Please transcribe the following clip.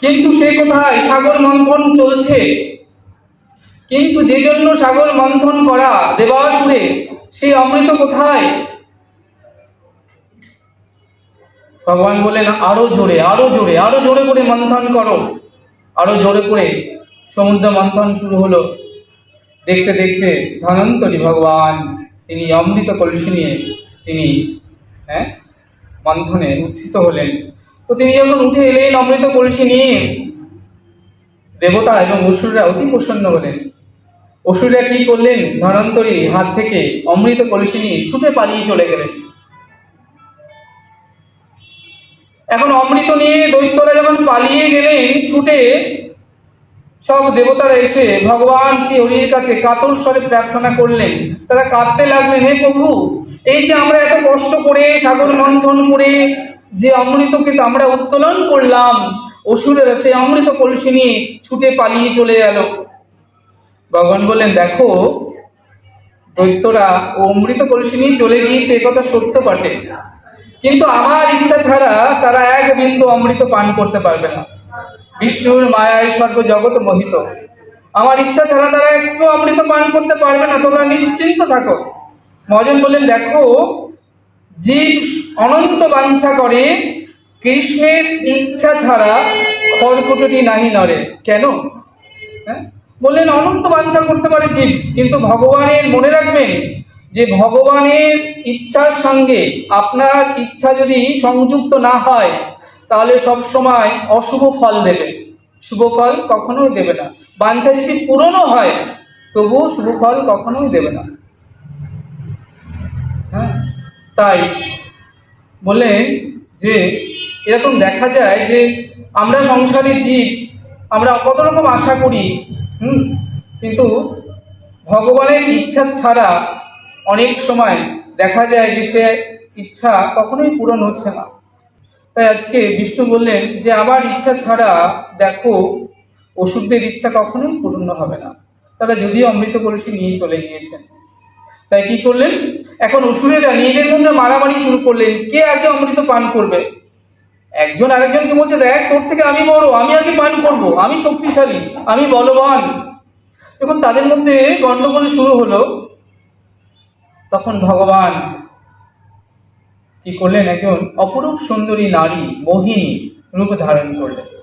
কিন্তু সে কোথায়? সাগর মন্থন চলছে। কিন্তু যে জন্য সাগর মন্থন করা দেবাসুরে সেই অমৃত কোথায়? ভগবান বললেন, আরও জোরে আরও জোরে আরও জোরে করে মন্থন করো। আরও জোরে করে সমুদ্র মন্থন শুরু হলো। দেখতে দেখতে ধনন্তরী ভগবান, তিনি অমৃত কলসি নিয়ে তিনি হ্যাঁ মন্থনে উত্থিত হলেন। তো তিনি যখন উঠে এলেন অমৃত কলসি নিয়ে দেবতা এবং অসুররা অতি প্রসন্ন হলেন। অসুররা কি করলেন? ধনন্তরী হাত থেকে অমৃত কলসি নিয়ে ছুটে পালিয়ে চলে গেলেন। এখন অমৃত নিয়ে দৈত্যরা যখন পালিয়ে গেলেন, ছুটে সব দেবতারা এসে ভগবান শ্রী হরির কাছে কাতর স্বরে প্রার্থনা করলেন। তারা কাঁদতে লাগলেন, হে প্রভু, এই যে আমরা এত কষ্ট করে সাগর মন্থন করে যে অমৃতকে তো আমরা উত্তোলন করলাম, অসুরেরা সেই অমৃত কলসি নিয়ে ছুটে পালিয়ে চলে গেল। ভগবান বললেন, দেখো, দৈত্যরা ও অমৃত কলসি নিয়ে চলে গিয়েছে কথা সত্য বটে। কিন্তু আমার ইচ্ছা ছাড়া তারা এক বিন্দু অমৃত পান করতে পারবে না। বিষ্ণুর মায়ায় জগৎ মোহিত। আমার ইচ্ছা ছাড়া তারা একটু অমৃত পান করতে পারবে না, তোমরা নিশ্চিন্ত থাকো। মজন বললেন, দেখো জীব অনন্ত বাঞ্ছা করে, কৃষ্ণের ইচ্ছা ছাড়া খড়কুটোটি নাহি নরে কেন? হ্যাঁ? বললেন, অনন্ত বাঞ্ছা করতে পারে জীব, কিন্তু ভগবানের মনে রাখবেন যে ভগবানের ইচ্ছার সঙ্গে আপনার ইচ্ছা যদি সংযুক্ত না হয়, তাহলে সব সময় অশুভ ফল দেবে। শুভ ফল কখনোই দেবে না। বাঞ্ছা যদি পূরণও হয়, তবুও শুভ ফল কখনোই দেবে না হ্যাঁ তাই বললেন যে, এরকম দেখা যায় যে আমরা সংসারী জীব, আমরা কত রকম আশা করি, হুম? কিন্তু ভগবানের ইচ্ছা ছাড়া অনেক সময় দেখা যায় যে সে ইচ্ছা কখনোই পূরণ হচ্ছে না। তাই আজকে বিষ্ণু বললেন যে, আমার ইচ্ছা ছাড়া দেখো ওষুধদের ইচ্ছা কখনোই পূর্ণ হবে না। তারা যদিও অমৃত কলসি নিয়ে চলে গিয়েছেন। তাই কি করলেন? এখন অসুরেরা নিজেদের মধ্যে মারামারি শুরু করলেন। কে আগে অমৃত পান করবে? একজন আরেকজনকে বলছে, দেখ, তোর থেকে আমি বড়, আমি আগে পান করব, আমি শক্তিশালী, আমি বলবান। যখন তাদের মধ্যে গণ্ডগোল শুরু হলো, তখন ভগবান কি করলেন? একজন অপরূপ সুন্দরী নারী, মোহিনী রূপ ধারণ করলেন।